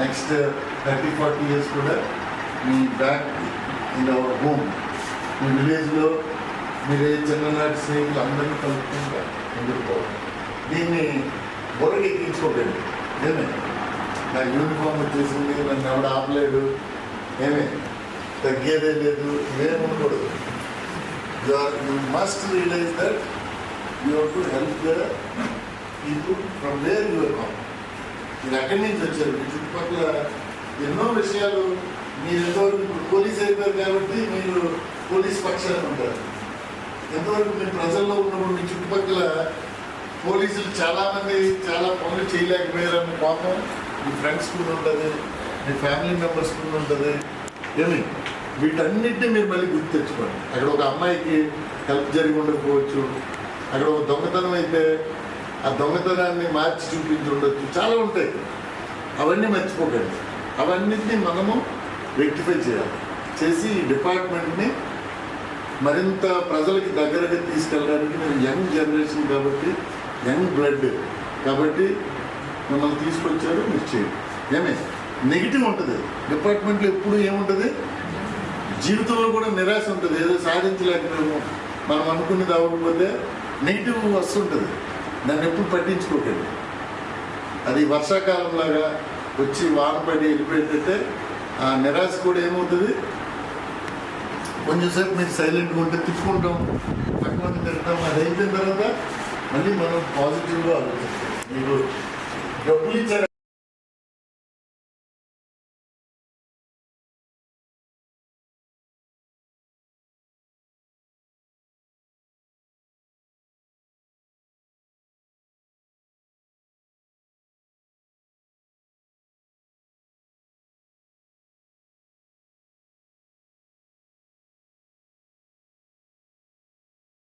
Next thirty forty years కూడా me back in our home మీ విలేజ్లో మీరు ఏ చిన్ననాటి స్నేహితులు అందరినీ కలుపుకుంటా ముందుకు దీన్ని బొరగెక్కించుకోకండి ఏమే? నా యూనిఫామ్ వచ్చేసింది నన్ను ఎవడ ఆపలేడు? ఏమే? తగ్గేదే లేదు ఇవేం ఉండకూడదు you are you must realise that you to help the people from where your come మీరు ఎక్కడి నుంచి వచ్చారు? మీ చుట్టుపక్కల ఎన్నో విషయాలు మీరు ఎంతవరకు ఇప్పుడు పోలీస్ అయిపోయారు కాబట్టి మీరు పోలీస్ పక్షాన్ని ఉంటారు. ఎంతవరకు మీరు ప్రజల్లో ఉన్నప్పుడు మీ చుట్టుపక్కల పోలీసులు చాలామంది చాలా పనులు చేయలేకపోయారని కోపం మీ ఫ్రెండ్స్ కూడా ఉంటుంది మీ ఫ్యామిలీ మెంబర్స్ కూడా ఉంటుంది. ఏమి? వీటన్నిటిని మీరు మళ్ళీ గుర్తు తెచ్చుకోండి. అక్కడ ఒక అమ్మాయికి హెల్ప్ జరిగి ఉండకపోవచ్చు. అక్కడ ఒక దొంగతనం అయితే ఆ దొంగతనాన్ని మార్చి చూపించుండొచ్చు చాలా ఉంటాయి. అవన్నీ మర్చిపోకండి. అవన్నిటిని మనము రెక్టిఫై చేయాలి. చేసి ఈ డిపార్ట్మెంట్ని మరింత ప్రజలకి దగ్గరగా తీసుకెళ్ళడానికి నేను యంగ్ జనరేషన్ కాబట్టి యంగ్ బ్లడ్ కాబట్టి మిమ్మల్ని తీసుకొచ్చారు మీరు చేయండి. ఏమే? నెగిటివ్ ఉంటుంది. డిపార్ట్మెంట్లో ఎప్పుడు ఏముంటుంది? జీవితంలో కూడా నిరాశ ఉంటుంది. ఏదో సాధించలేకపోయాము. మనం అనుకున్నది అవ్వకపోతే నెగిటివ్ వస్తుంటుంది. దాన్ని ఎప్పుడు పట్టించుకోకండి. అది వర్షాకాలంలాగా వచ్చి వాన పడి వెళ్ళిపోయేటట్టే ఆ నిరాశ కూడా ఏమవుతుంది? కొంచెంసేపు మీరు సైలెంట్గా ఉంటే తిప్పుకుంటాం పక్కన తింటాం అది అయిపోయిన తర్వాత మళ్ళీ మనం పాజిటివ్గా ఆలోచిస్తాం. మీరు డబ్బులు ఇచ్చారు